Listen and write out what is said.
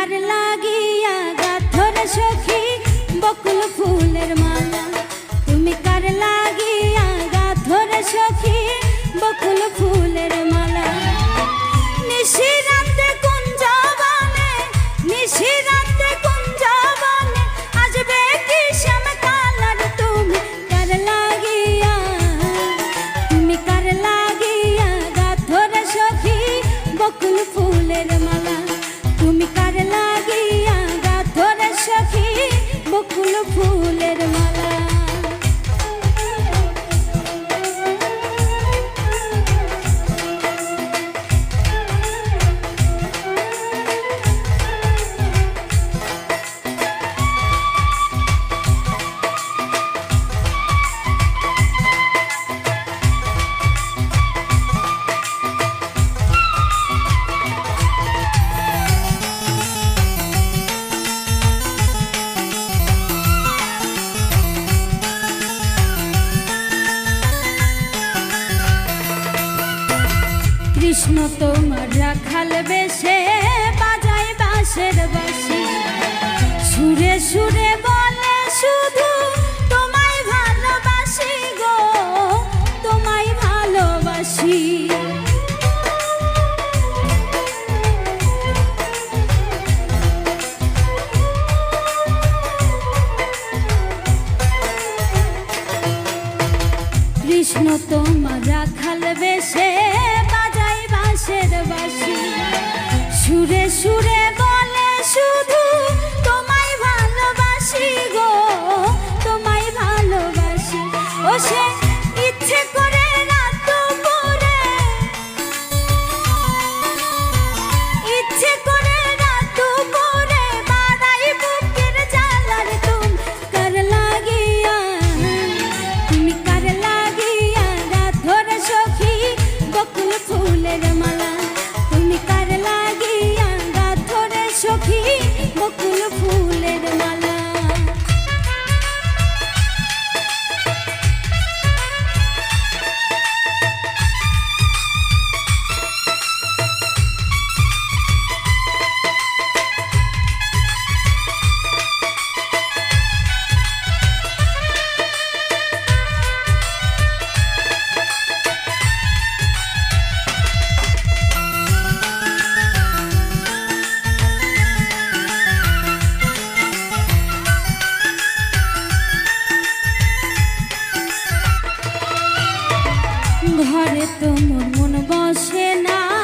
I don't la Krishna তোমার রাখাল বেশে, বাজায় বাঁশের বাসি। সুরে সুরে বলে শুধু, তোমায় ভালোবাসি গো, তোমায় ভালোবাসি। কৃষ্ণ তোমার রাখাল বেশে গাছের বাসি সুরে সুরে ঘরে তো মন মন বসে না।